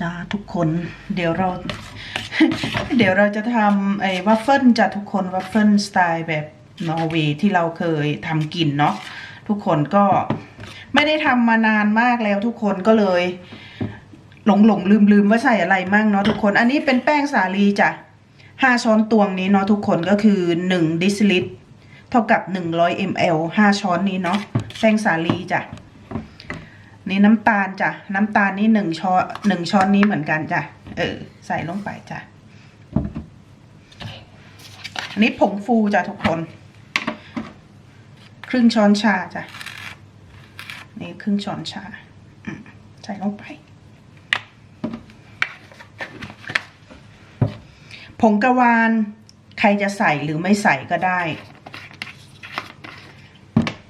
จ้าทุกคนเดี๋ยวเรา เดี๋ยวเราจะทำไอ้วัฟเฟิลจ้ะทุกคนวัฟเฟิลสไตล์แบบนอร์เวย์ที่เราเคยทำกินเนาะทุกคนก็ไม่ได้ทำมานานมากแล้วทุกคนก็เลย หลงหลงลืมลืมว่าใส่อะไรมั่งเนาะทุกคน อันนี้เป็นแป้งสาลีจ้ะห้าช้อนตวงนี้เนาะทุกคนก็คือหนึ่งดิสลิตรเท่ากับหนึ่งร้อยมลห้าช้อนนี้เนาะแป้งสาลีจ้ะ นี่น้ำตาลจ้ะน้ำตาลนี่หนึ่งช้อนหนึ่งช้อนนี้เหมือนกันจ้ะเออ ใส่ลงไปจ้ะอันนี้ผงฟูจ้ะทุกคน ครึ่งช้อนชาจ้ะนี่ครึ่งช้อนชาใส่ลงไป ผงกะวานใครจะใส่หรือไม่ใส่ก็ได้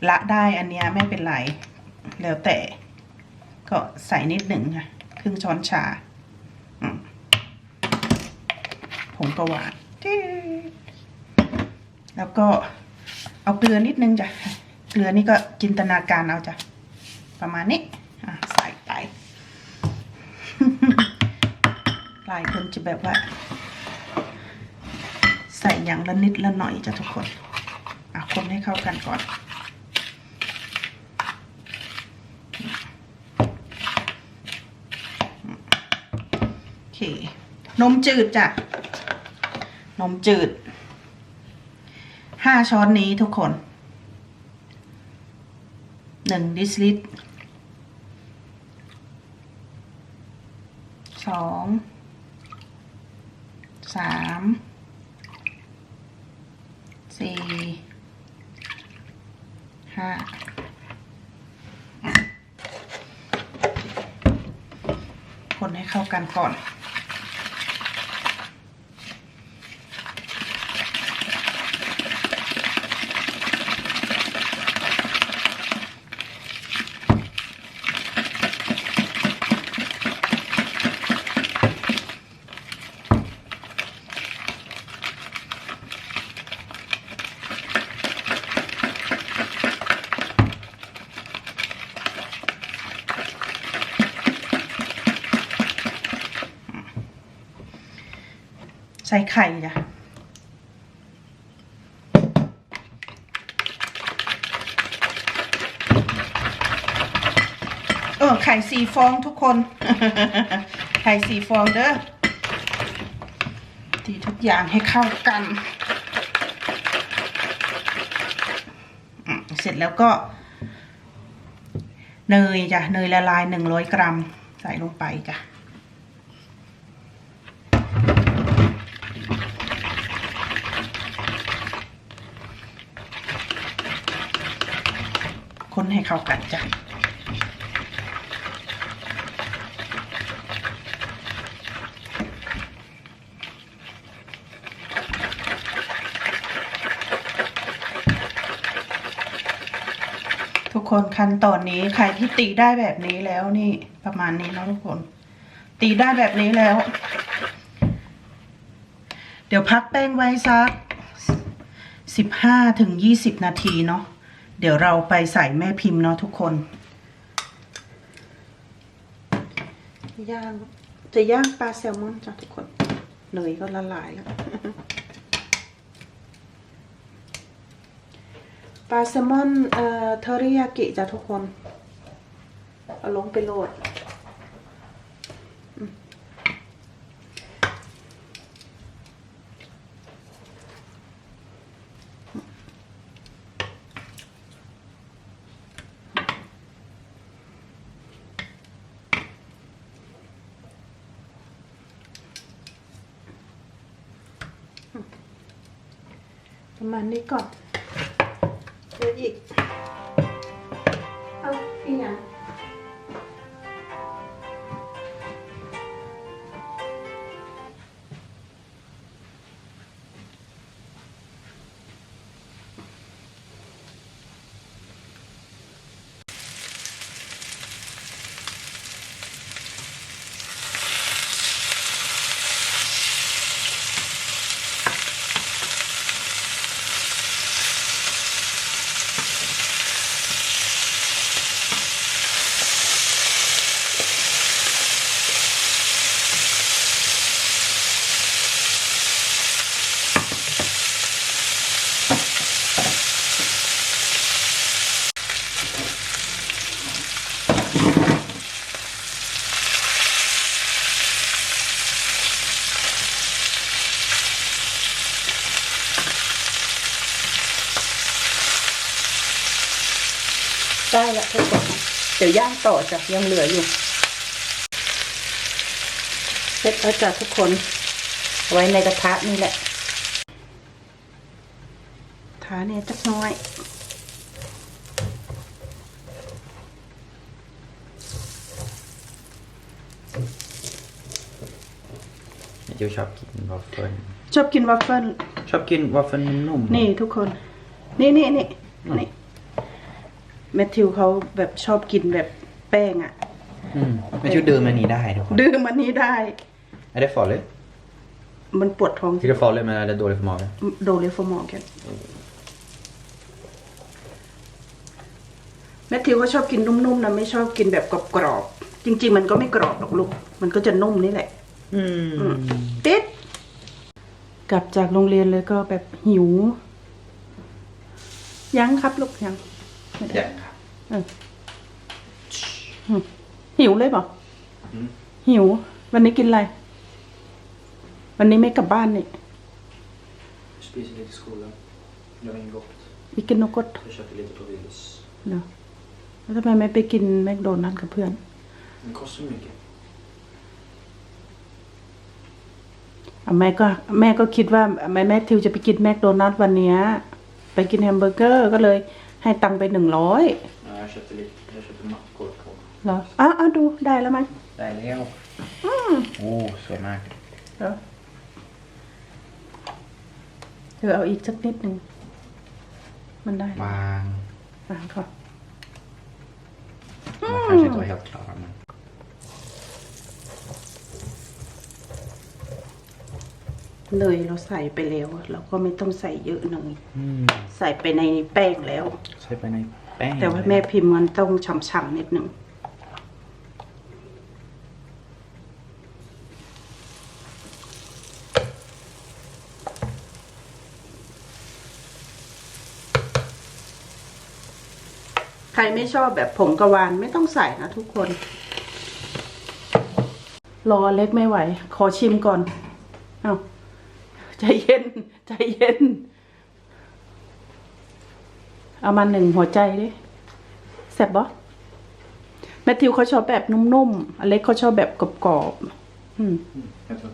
ละได้อันเนี้ยไม่เป็นไร แล้วแต่ ก็ใส่นิดหนึ่งค่ะ ครึ่งช้อนชาผงกะวานแล้วก็เอาเกลือนิดนึงจ้ะ เกลือนี่ก็จินตนาการเอาจ้ะ ประมาณนี้ใส่ไปหลายคนจะแบบว่า ใส่อย่างละนิดละหน่อยจ้ะทุกคน อะคนให้เข้ากันก่อน เค นมจืดจ้ะ นมจืด ห้าช้อนนี้ทุกคน หนึ่งดิสลิตรสองสามสี่ห้าคนให้เข้ากันก่อน ส่ไข่จ้ะเออไข่สี่ฟองทุกคน ไข่สี่ฟองเด้อตีทุกอย่างให้เข้ากัน เสร็จแล้วก็เนยจ้ะเนยละลายหนึ่งร้อยกรัม ใส่ลงไปจ้ะ คนให้ เข้ากันจ้ะทุกคนขั้นตอนนี้ใครที่ตีได้แบบนี้แล้วนี่ประมาณนี้แล้วทุกคน ตีได้แบบนี้แล้ว เดี๋ยวพักแป้งไว้สักสิบห้าถึงยี่สิบนาทีเนาะ ดี๋ยวเราไปใส่แม่พิมพ์เนาะทุกคน ย่าง จะย่างปลาแซลมอนจ้ะทุกคนเนยก็ละลายแล้วปลาแซลมอนเอ่อเทอริยากิจ้ะทุกคน เอาลงไปโหลด ประมาณนี้ก่อนเดี๋ยวอีก ดี๋ยวย่างต่อจ้ะยังเหลืออยู่เสร็จแล้วจ้ะทุกคน ไว้ในกระทะนี่แหละทาเนี่ยจักหน้อยจิวชอบกินวอฟเฟิลชอบกินวัฟเฟิลชอบกินวอฟเฟิลนุ่มๆนี่ทุกคน นี่นี่นี่นี่ แมทธิวเขาแบบชอบกินแบบแป้งอะ่ะอืมไม่ชิวดื่มอันนี้ได้ทุกคนดื่มอันนี้ได้ Är det farligt? มันปวดท้อง Tycker det är farligt men är det dåligt för magen? โดเลฟอร์มอกันแมทธิวก็ชอบกินนุ่มๆนะไม่ชอบกินแบบกรอบๆจริง ๆ มันก็ไม่กรอบหรอกลูก มันก็จะนุ่มนี่แหละ Mm. ติดกลับจากโรงเรียนเลยก็แบบหิว ยังครับลูกยังไม่ได้ Ja. เอออืมหิวเลยเปล่าอืมหิว วันนี้กินอะไร วันนี้ไม่กลับบ้านนี่ Spiser lite i skolan. Det var inget gott. วิกินนกด Jag köpte lite på Willys. เนาะแล้วทำไมไม่ไปกินแมคโดนัลด์กับเพื่อน Det kostar mycket. อะแม่ก็แม่ก็คิดว่าแม่แม่ทิวจะไปกินแมคโดนัลด์วันเนี้ย ไปกินแฮมเบอร์เกอร์ก็เลยให้ตังค์ไปหนึ่งร้อย Ja, jag köpte lite. Jag köpte mackor på. เหรออ้าวอ้าวดูได้แล้วมั้ง Där är jag. Oh, så märkt. เหรอเธอเอาอีกสักนิดหนึ่งมันได้ Bang. อะค่ะ Man kanske inte var helt klar men. เนยเราใส่ไปแล้ว เราก็ไม่ต้องใส่เยอะหน่อย Mm. ใส่ไปในแป้งแล้ว Så på en bang. แต่ว่าแม่พิมพ์มันต้องฉ่ำๆนิดหนึ่งใครไม่ชอบแบบผงกะวานไม่ต้องใส่นะทุกคน รอเล็กไม่ไหว ขอชิมก่อน เอาใจเย็น ใจเย็น เอามาหนึ่งหัวใจดิแซ่บบ่แมทธิวเขาชอบแบบนุ่มๆอเล็กเขาชอบแบบกรอบๆอืม Jag tror.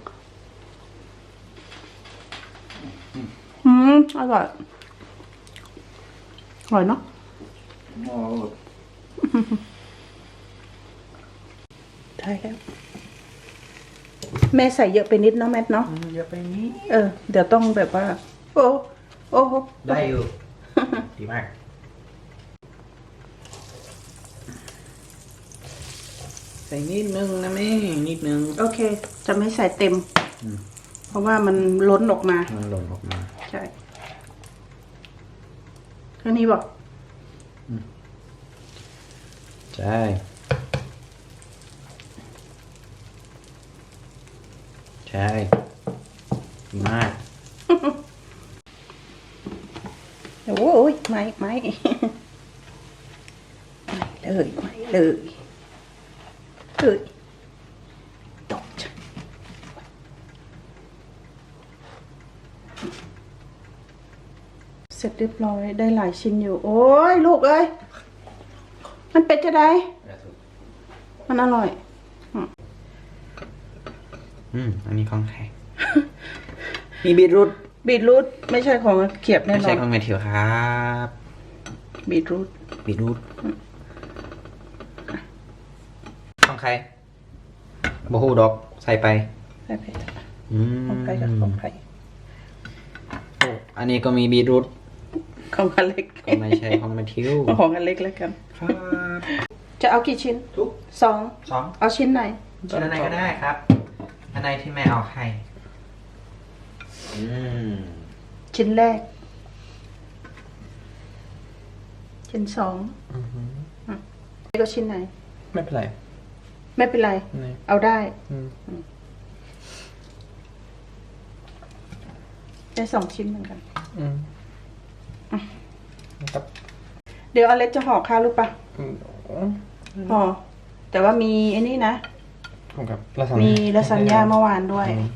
อืมอร่อย อร่อยเนาะ Åh. ได้แล้ว แม่ใส่เยอะไปนิดเนาะแมทเนาะ Mm, jag på en ny. เออ เดี๋ยวต้องแบบว่า โอ้ โอ้โหได้อยู่ ดีมาก ใส่นิดนึงนะแม่นิดนึงโอเค จะไม่ใส่เต็มอืมเพราะว่ามันล้นออกมา มันหล่นออกมา ใช่แค่นี้บอกใช่ใช่ดีมากโอ้ยไม่ไม่ไม่เลยไม่เลย เฮ้ยตกใจเสร็จเรียบร้อยได้หลายชิ้นอยู่ โอ้ยลูกเอ้ยมันเป็นจะได้ มันอร่อย อืม อันนี้ของแท้มีบีทรูทบีทรูทไม่ใช่ของเขียบแน่ไม่นอใช่นของเมทิวครับ บีทรูทบีทรูทของใคร บะฮูดอกใส่ไปใช่ไหมอืมของใครกับของใครโอ้อันนี้ก็มีบีทรูทของอเล็กก็ไม่ใช่ของเมทิวของอเล็กแล้วกันครับจะเอากี่ชิ้นทุกสองสองเอาชิ้นไหนชิ้นอันไหนก็ได้ครับ อันไหนที่แม่เอาให้อืมชิ้นแรก ชิ้นสองแล้วก็ชิ้นไหน ไม่เป็นไร ไม่เป็นไรไม่เอาได้ อืมได้สองชิ้นเหมือนกัน อืมครับเดี๋ยวอเล็กจะห่อข้าวหรือปะอืมห่อแต่ว่ามีไอ้นี่นะ ผมกับลาซานมีลาซานญ่าเมื่อวานด้วย อืม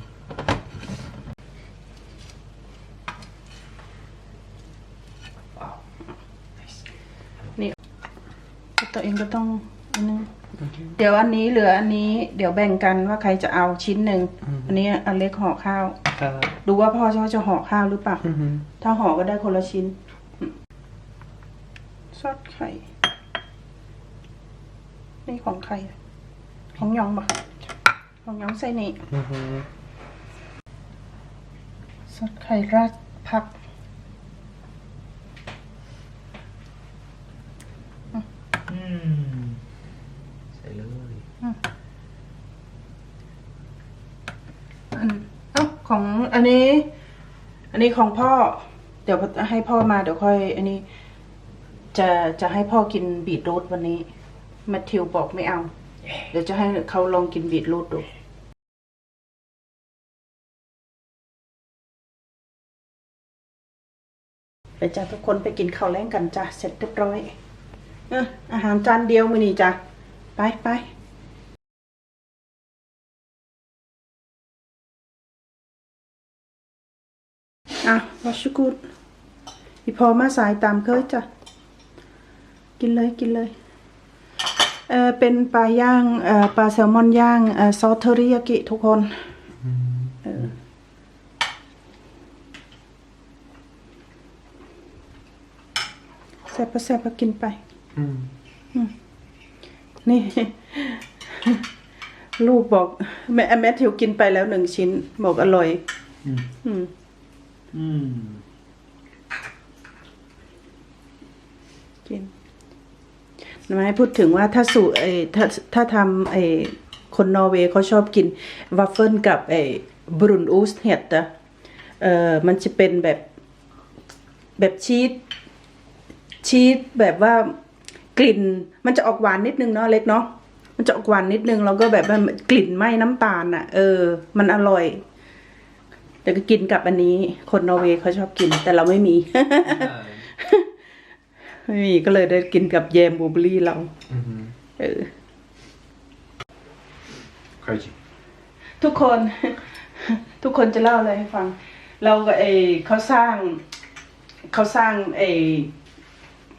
ว้าว nice นี่ตัวเองก็ต้องอันนึง เดี๋ยวอันนี้เหลืออันนี้ เดี๋ยวแบ่งกันว่าใครจะเอาชิ้นหนึ่งอันนี้อันเล็กห่อข้าว ครับ ดูว่าพ่อเขาจะห่อข้าวหรือเปล่า อือหือถ้าห่อก็ได้คนละชิ้นอืมซอสไข่ นี่ของใครอะของหยองปะของหยองใส่นี่อือหือซอสไข่ราดผัก อืมใส่เลย อันเอ้า ของอันนี้ อันนี้ของพ่อ เดี๋ยวให้พ่อมาเดี๋ยวค่อย อันนี้ จะจะให้พ่อกินบีทรูทวันนี้แมทธิวบอกไม่เอา เดี๋ยวจะให้เขาลองกินบีทรูทดูไปจ้ะทุกคนไปกินข้าวแล้งกันจ้ะเสร็จเรียบร้อย เอออาหารจานเดียวมือนี่จ้ะไปไป วาชุกุดอีพอมาสายตามเคยจ้ะ กินเลยกินเลยเออเป็นปลาย่างเอ่อปลาแซลมอนย่างเอ่อซอสเทอริยากิทุกคนเออแซ่บปะแซ่บปะกินไปอืมนี่ ลูกบอก แม่แมทธิวกินไปแล้วหนึ่งชิ้น บอกอร่อย อืม อืม กินไมพูดถึงว่าถ้าสูตรไอ้ถ้าถ้าทำไอ้คนนอร์เวย์เขาชอบกินวัฟเฟิลกับไอ้บรุนอูสเห็ดอะเออมันจะเป็นแบบแบบชีสชีสแบบว่ากลิ่น มันจะออกหวานนิดนึงเนาะเล็กเนาะมันจะออกหวานนิดนึงแล้วก็แบบกลิ่นไหม้น้ำตาลอะ เออ มันอร่อย แต่ก็กินกับอันนี้คนนอร์เวย์เขาชอบกิน แต่เราไม่มี ไม่มีก็เลยได้กินกับแยมบลูเบอร์รี่เราอือหือเออ Crazy. ทุกคนทุกคนจะเล่าอะไรให้ฟัง เรากับเอเขาสร้างเขาสร้างเอ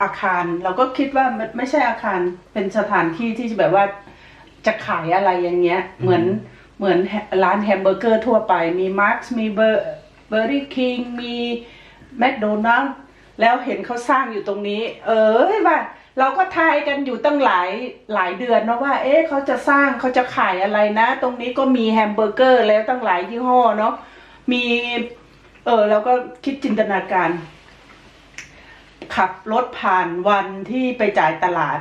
อาคาร เราก็คิดว่ามันไม่ใช่อาคารเป็นสถานที่ที่แบบว่าจะขายอะไรอย่างเงี้ย เหมือน เหมือนร้านแฮมเบอร์เกอร์ทั่วไป มีมาร์คมีเบอร์เบอร์รี่คิงมีแมคโดนัลล์แล้วเห็นเขาสร้างอยู่ตรงนี้ เออว่าเราก็ทายกันอยู่ตั้งหลายหลายเดือนนะว่า เอ๊ะเขาจะสร้างเขาจะขายอะไรนะ ตรงนี้ก็มีแฮมเบอร์เกอร์แล้วตั้งหลายยี่ห้อเนาะมีเออเราก็คิดจินตนาการ ขับรถผ่านวันที่ไปจ่ายตลาด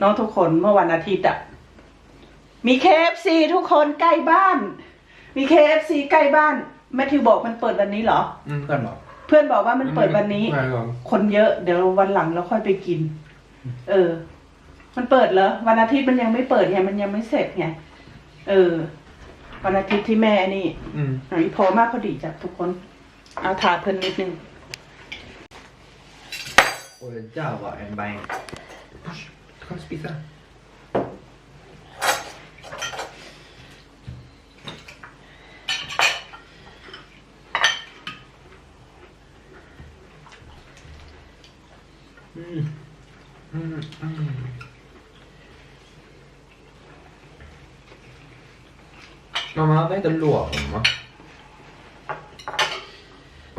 น้องทุกคนเมื่อวันอาทิตย์อะ มี KFC ทุกคนใกล้บ้าน มี KFC ใกล้บ้านแมทธิวบอกมันเปิดวันนี้เหรอ อืม Den då. เพื่อนบอกว่ามันเปิดวันนี้ Varje gång. คนเยอะเดี๋ยววันหลังเราค่อยไปกิน เออ มันเปิดเหรอวันอาทิตย์มันยังไม่เปิดไงมันยังไม่เสร็จไงเออ วันอาทิตย์ที่แม่นี่อืมหน่อยพอมากพอดีจ้ะทุกคน เอาถาดเพิ่นนิดนึง Och det där var en bang. Du kan spisa. Mm. Mm, mm. Mamma, vad heter låten va?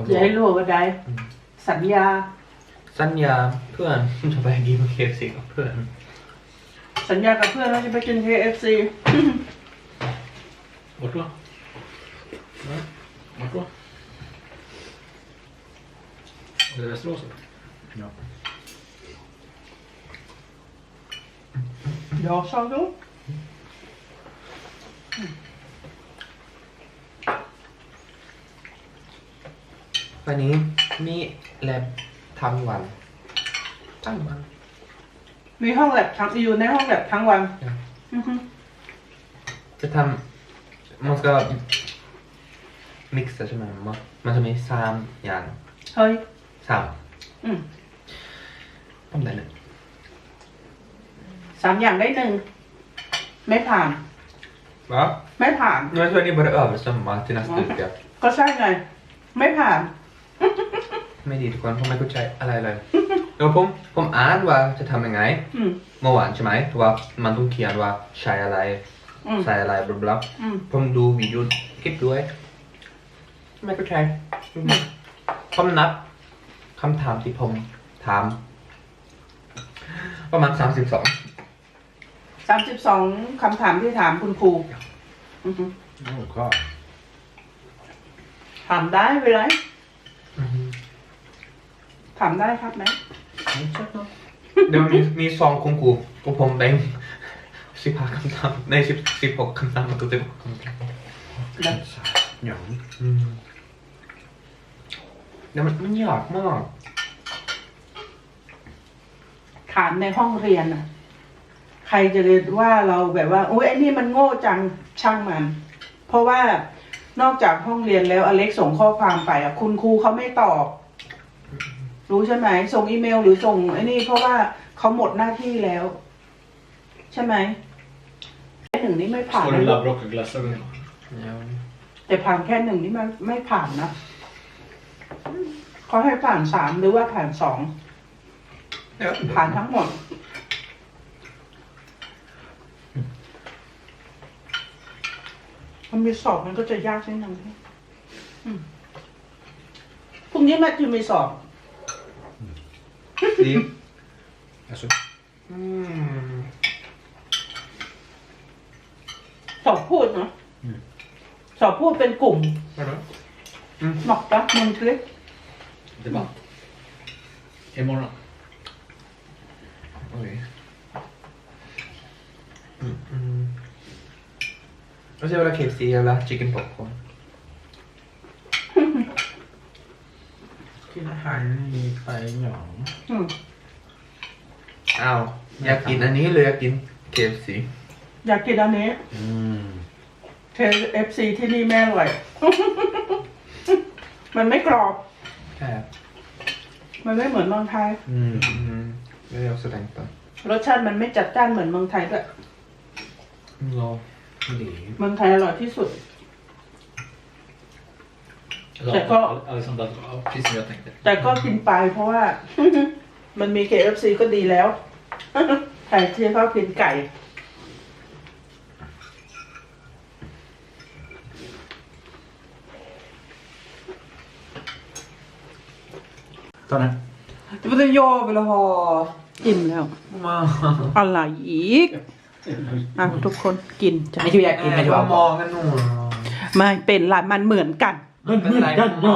อย่าให้รู้ว่าใดสัญญา สัญญาเพื่อนจะไปกินเคฟซีกับเพื่อน สัญญากับเพื่อนว่าจะไปกิน KFC Vart då? Va? Vart då? Är det Västerås? eller? Ja. Ja, sa du? วั นนี้นี่แลบทั้งวันทั้งวันมีห้องแลบทั้งอยู่ในห้องแลบทั้งวัน Ja. อือฮึจะทำมันก็มิกซ์ใช่ไหมมันมันจะมีสามอย่างเฮ้ยสามอืมทำได้เลย สามอย่างได้หนึ่ง ไม่ผ่าน Va? ไม่ผ่าน Nu tror jag ni börjar översumma till nästa Ja. vecka. ก็ใช่ไงไม่ผ่าน ไม่ดีทุกคนเพราะไม่เข้าใจอะไรเลย แล้วผมผมอ่านว่าจะทำยังไงอืม เมื่อวานใช่ไหมว่ามันต้องเขียนว่าใช้อะไรอืม ใส่อะไรบลาบลาอืม ผมดูวิดีโอคลิปด้วย ไม่ก็ใช่ผมนับคำถามที่ผมถาม ประมาณสามสิบสอง สามสิบสองคำถามที่ถามคุณครูอือฮึ Okej. ถามได้ไปเลย ถามได้ครับไหม เดี๋ยวมีมีซองคุณครูก็ผมแบ่งสิบห้าคำถามในสิบสิบหกคำถามมันก็จะคำถาม Ja. อืมเดี๋ยวมันมันยากมาก ถามในห้องเรียนอะ ใครจะเรียนว่าเราแบบว่าโอ้ยไอ้นี่มันโง่จังช่างมัน เพราะว่านอกจากห้องเรียนแล้วอเล็กส่งข้อความไปอะคุณครูเขาไม่ตอบ รู้ใช่ไหมส่งอีเมลหรือส่งไอ้นี่ เพราะว่าเขาหมดหน้าที่แล้ว ใช่ไหมแค่หนึ่งนี่ไม่ผ่าน Ska นะ du ลูก labbrock och glass över? แต่ผ่านแค่หนึ่งนี่มันไม่ผ่านนะเขาให้ผ่านสามหรือว่าผ่านสองผ่านทั้งหมด มันมีสอบมันก็จะยากนิดนึงอืมพรุ่งนี้แมทธิวมีสอบดี Alltså, อืมสอบพูดเนาะสอบพูดเป็นกลุ่ม Vadå? หมอกตักมึงคลิก debatt. Imorgon. Oj. Mm, Och så jävla KFC eller chicken popcorn. กินอาหารมีไปหยองอืมอ้าวอยากกินอันนี้เลยอยากกิน KFC อยากกินอันนี้ อืมเทเอฟซีที่นี่แม่อร่อย มันไม่กรอบ Här. มันไม่เหมือนเมืองไทย อืม Mm. Det är jag också tänkt på. รสชาติมันไม่จัดจ้านเหมือนเมืองไทยด้วย Ja. ดีเมืองไทยอร่อยที่สุด Ja, Det var- Alexander, ja, precis som jag tänkte. แต่ก็กินไปเพราะว่า มันมี KFC ก็ดีแล้วไก่ที่เขากินไก่ Ta den. Det var det jag ville ha. อิ่มแล้วอะไรอีก อะทุกคนกินจ้ะ Nej, jag gick in med magen nu. ไม่เป็นไรมันเหมือนกัน Men Men nej, den ja!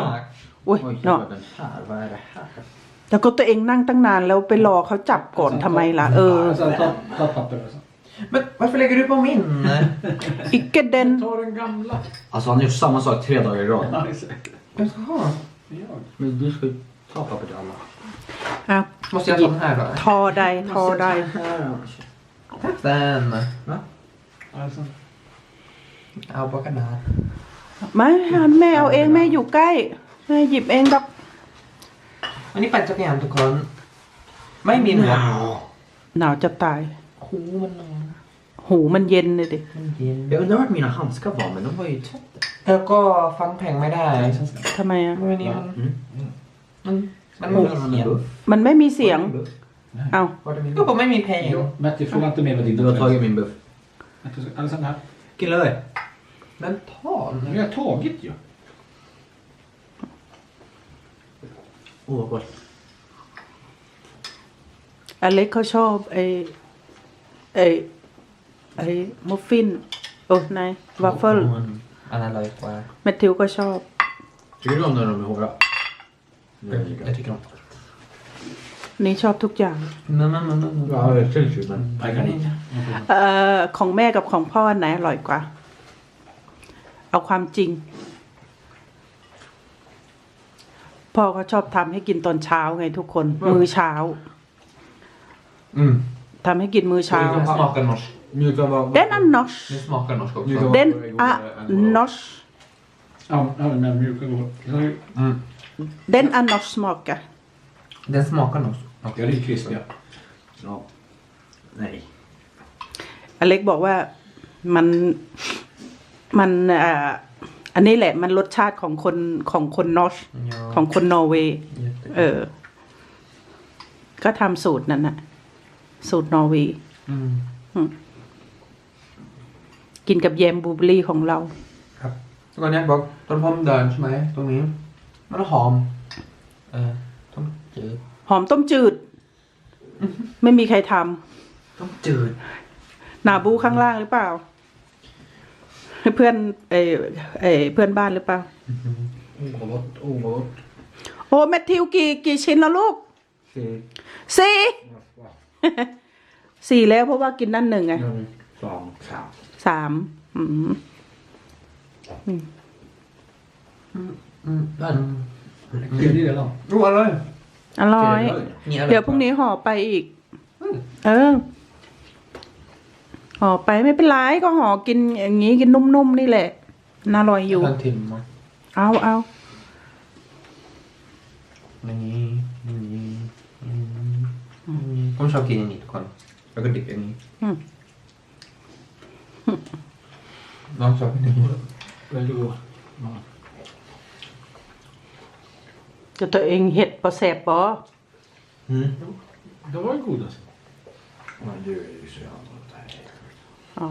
อุ้ย Oj, เนาะ den här, vad är det här? แล้วก็ตัวเองนั่งตั้งนานแล้วไปรอเขาจับก่อนทำไมล่ะ เออ Alltså, ta, ta papper alltså. Men varför lägger du på min? อีกกระเด็น Ta den gamla. Alltså han har gjort samma sak tre dagar i rad. Ja, exakt. Jag ska ha. Ja. Men du ska ju ta papper till alla. อะ Måste jag ta den här då? ทอใดทอใด Här annars. Tack den. Alexander. Ja, baka den här. ไม่แม่เอาเองแม่อยู่ใกล้แม่หยิบเองดอก Men ni fattar igen ทุกคน ไม่มีหนวดหนาวจะตาย หูมันหนาวหูมันเย็นเลยดิ มันเย็น Jag undrar vart mina handskar var men de var ju tvättade. แล้วก็ฟังเพลงไม่ได้ ทำไมอะ วันนี้มัน Mm. มัน มัน Har มี han เสีย en ง buff? มันไม่มีเสียง Har du en buff? เอา Var är min ก็ buff? ผมไม่มีเพลง Jo, Matti, fråga inte mer vad din Du har tagit min buff. Alexander här. Killar dig. men ta Men den. jag har tagit ju. Åh vad gott. อเล็กเขาชอบไอ้ไอ้ไอ้มุฟฟินโอ้นายวัฟเฟิลอันนั้นอร่อยกว่าแมทธิวก็ชอบ Tycker du om när de är hårda? Nej, jag tycker jag tycker om นี่ชอบทุกอย่าง men men men men Ja, det syns ju men... Jag kan inte. เอ่อของแม่กับของพ่ออันไหนอร่อยกว่า เอาความจริง พ่อเขาชอบทำให้กินตอนเช้าไงทุกคน มื้อเช้า mm ทำให้กินมื้อเช้า den smakar norsk Njuta av... เดนอันนอช den smakar norsk också Njuta av- เดนอะนอช Ja, ja, den där mjuka går. Den har ju- mm. เดนอันนอชสมอกกะ den smakar norsk Ja, det är ju krispiga. Ja. Nej. อเล็กบอกว่ามันมันอ่าอันนี้แหละมันรสชาติของคนของคนนอช ja ของคนนอร์เวย์ jättegott. เออ ก็ทำสูตรนั้นน่ะ สูตรนอร์เวย์อืมกินกับแยมบลูเบอร์รี่ของเรา ครับแล้วก็เนี่ยบอกตอนพ่อมเดินใช่ไหมตรงนี้ มันหอม เออต้องจืด หอมต้มจืด ไม่มีใครทต้องจืดำนาบูข้างล่างหรือเปล่า เพื่อนเออเออเพื่อนบ้านหรือเปล่า Oh vad gott, oh vad gott. โอ้แมทธิวกี่กี่ชิ้นแล้วลูก Se. สี่สี่แล้วเพราะว่ากินนั่นหนึ่งไง En, två, tre. สามอืมอืมอืม Tredje redan. รู้อะไร อร่อย นี่อะไรเดี๋ยวพรุ่งนี้ห่อไปอีก เออ ห่อไปไม่เป็นไรก็ห่อกินอย่างนี้กินนุ่มๆนี่แหละ น่าอร่อยอยู่ทันทิมมั้งเอาเอาอย่างนี้อย่างนี้อย่างนี้อย่างนี้ผมชอบกินอย่างนี้ทุกคนแล้วก็ดิบอย่างนี้อืมน้องชอบกินอย่างนี้ Väldigt god. Ja. จะ ตัวเองเห็ดปอแสบปออืม Det var ju god alltså. Men du är ju så jävla gott. Nej. อ๋อ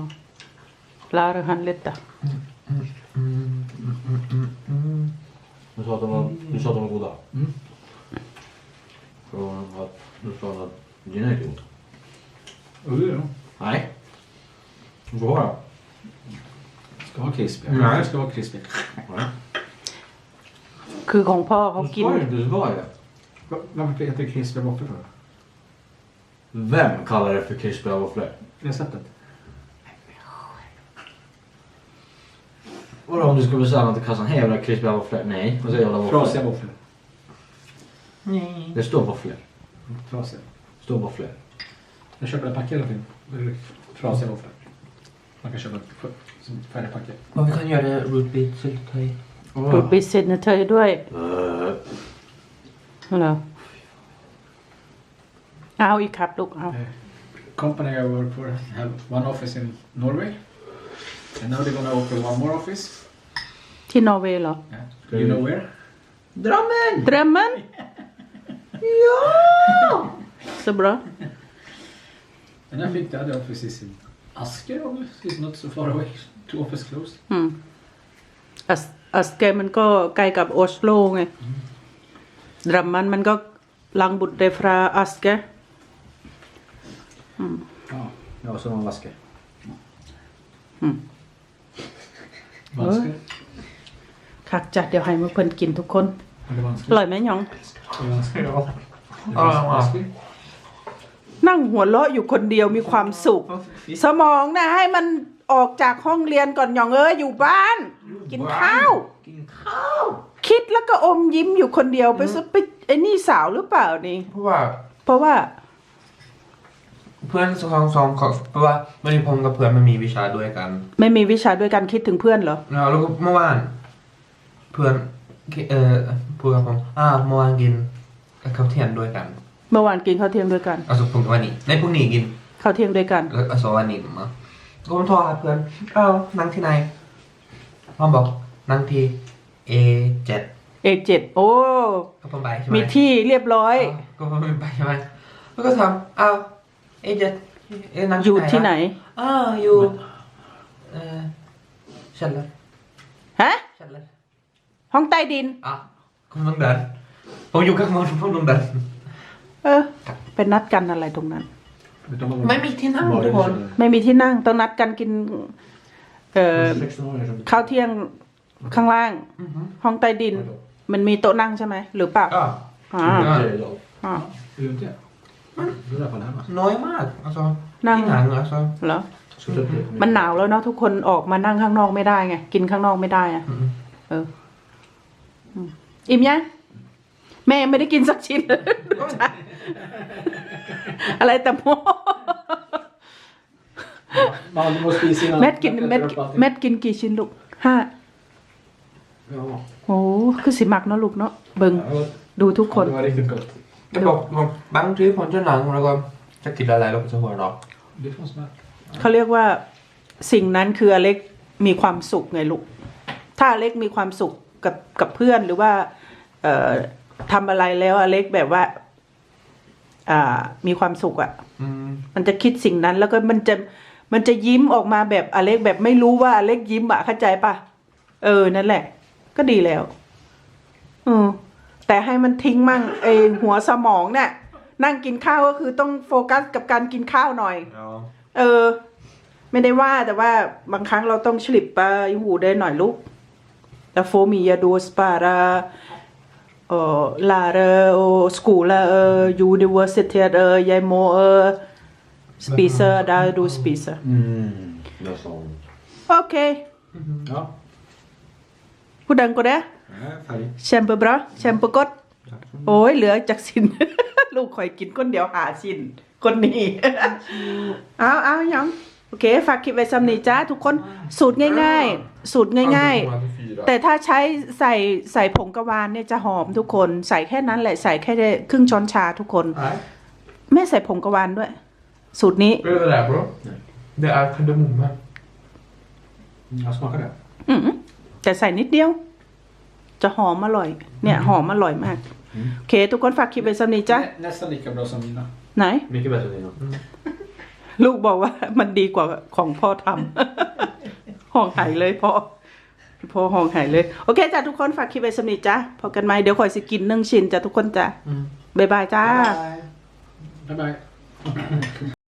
ลาร์ฮันเลตตาอืมอืมอืมอืมอืม Du sa att de var, du sa att de var goda? Mm. Från att du sa att dina är inte goda? Och det är de. Nej. Du får höra. Ska vara krispig. Nej. Det ska vara krispig. Nej. คือของพ่อเขา Du กิน ska ju inte svara det. Va- Varför heter det krispiga våfflor för? Vem kallar det för krispiga våfflor? Receptet? Vadå om du ska beställa till kassan? Hej jag vill ha krispiga våfflor. Nej. Vad säger jag vill ha Trasiga våfflor? våfflor. Nej. Det står våfflor. Trasiga. Det står våfflor. Jag köper ett paket hela tiden. Det är Trasiga våfflor. Man kan köpa f- som färdigt paket. Men vi kan göra root beet syltetøy. รูดบิสเซนเธอด้วย Uh, เหรอเอาอีกครับลูกเอา Eh, Company I work for have one office in Norway. And now they're gonna open one more office. ที่นอร์เวย์เหรอ Yeah. You know where? Drammen! เดรมมัน Ja! สบรอ And I think the other office is in Asker. obviously. It's not so far away. Two office closed. อืมอัส อัสเกมันก็ใกล้กับโอสโลไงดรัมมันมันก็ลังบุตรเดฟราอัสเก Ja. ja, så de vaskar. Vanskar. คักจัดเดี๋ยวให้มาเพิ่นกินทุกคน Eller อ vanskar. ร่อยไหมหยอง Vanskar. Ja. Eller Ja, ja. vanskar. นั่งหัวเราะอยู่คนเดียวมีความสุข สมองนะให้มัน ออกจากห้องเรียนก่อนหยองเอ้ยอยู่บ้าน กินข้าว กินข้าว คิดแล้วก็อมยิ้มอยู่คนเดียวไปซะไปไอ้นี่สาวหรือเปล่านี่ เพราะว่า เพราะว่า เพื่อนสองสองเขาเพราะว่าวันนี้ผมกับเพื่อนมันมีวิชาด้วยกัน ไม่มีวิชาด้วยการคิดถึงเพื่อนเหรอแล้วแล้วก็เมื่อวาน เพื่อนเอ่อพูดกับผมอ่าเมื่อวานกินข้าวเที่ยงด้วยกันเมื่อวานกินข้าวเที่ยงด้วยกัน เอาสุกผมวันนี้ในพรุ่งนี้กินข้าวเที่ยงด้วยกันแล้วก็สวันนี้มา ก็ผมโทรหาเพื่อนเอ้านั่งที่ไหนพ่อบอกนั่งที่ A7 เอเจ็ดโอ้ก็ผมไปใช่ไหมมีที่เรียบร้อย ก็ผมไปใช่ไหมแล้วก็ถามเอ้า A7 เอ๊ะนั่งอยู่ที่ไหนอ้าวอยู่เออฉันเลยฮะฉันเลยห้องใต้ดินอะคุณต้องเดินผมอยู่ข้างบนผมต้องเดินเออไปนัดกันอะไรตรงนั้น Vet du vad- ไม่มีที่นั่ง Var ทุ det กคน så? ไม่มีที่นั่งต้องนัดกันกิน เอ่อ16 år sedan. ข้าวเที่ยงข้างล่างอือฮึห้องใต้ดิน มันมีโต๊ะนั่งใช่ไหมหรือเปล่าก็อ่า Ja. Det är idag. อ่า Är du inte det? Du är i alla fall hemma. น้อยมาก alltså นั่งที่หนัง alltså เหรอ Så det blir- มันหนาวแล้วเนาะทุกคนออกมานั่งข้างนอกไม่ได้ไงกินข้างนอกไม่ได้อะอืมเอออืมอิ่มยังแม่ยังไม่ได้กินสักชิ้นเลย อะไรแต่โม Ja, du måste spisa innan. แมทกินแมทแมทกินกี่ชิ้นลูกห้า Ja. โอ้คือสิมักเนาะลูกเนาะเบิง Ja, det var- ดูทุกคน Det var riktigt gott. จะบอกผมบางทีผมจะหนังแล้วก็จะกินอะไรแล้วก็จะหัวเราะ Det får smaka. เขาเรียกว่าสิ่งนั้นคืออเล็กมีความสุขไงลูก ถ้าอเล็กมีความสุขกับกับเพื่อนหรือว่า เอ่อทำอะไรแล้วอเล็กแบบว่าอ่า มีความสุขอะ Mm. มันจะคิดสิ่งนั้นแล้วก็มันจะมันจะยิ้มออกมาแบบอเล็กแบบไม่รู้ว่าอเล็กยิ้มอะเข้าใจปะเออนั่นแหละ ก็ดีแล้วอืมแต่ให้มันทิ้งมั่งไอหัวสมองเนี่ยนั่งกินข้าวก็คือต้องโฟกัสกับการกินข้าวหน่อย Ja. เออ ไม่ได้ว่าแต่ว่าบางครั้งเราต้องฉลิบไปหูได้หน่อยลูกแต่โฟ มียาดูสปาราเออลาเรโอสกูลเออยูนิเวอร์ซิตี้เออยายโมเออสปีเซอร์ได้ดูสปีเซอร์ Mm. Jag sa hon. โอเค Ja. พูดดังก็ได้ Jag är färdig. แชมเปอร์บราแชมเปอร์กดโอ้ยเหลือจากสิน ลูกคอยกินคนเดียวหาสินคนนี้ เอาเอายัง โอเค ฝากคลิปไว้ซ้ำนี้จ้าทุกคนสูตรง่ายๆ สูตรง่ายๆ แต่ถ้าใช้ใส่ใส่ผงกะวานเนี่ยจะหอมทุกคนใส่แค่นั้นแหละใส่แค่ได้ครึ่งช้อนชาทุกคน Nej. แม่ใส่ผงกะวานด้วย สูตรนี้ Vet du vad det är bro? Nej. Det är kardemumma. Jag smakar det. อืมแต่ใส่นิดเดียว จะหอมอร่อย เนี่ยหอมอร่อยมากโอเค ทุกคนฝากคลิปไว้ซ้ำนี้จ้า Nä, nästan lika bra som mina. ไหน Mycket bättre än innan. ลูกบอกว่ามันดีกว่าของพ่อทำห้องหายเลยพ่อพ่อห้องหายเลย โอเคจ้ะทุกคนฝากคลิปไว้สำนิทจ้ะพอกันไหมเดี๋ยวคอยสิกินหนึ่งชิ้นจ้ะทุกคนจ้ะ Mm. บ๊ายบายจ้า Bye bye.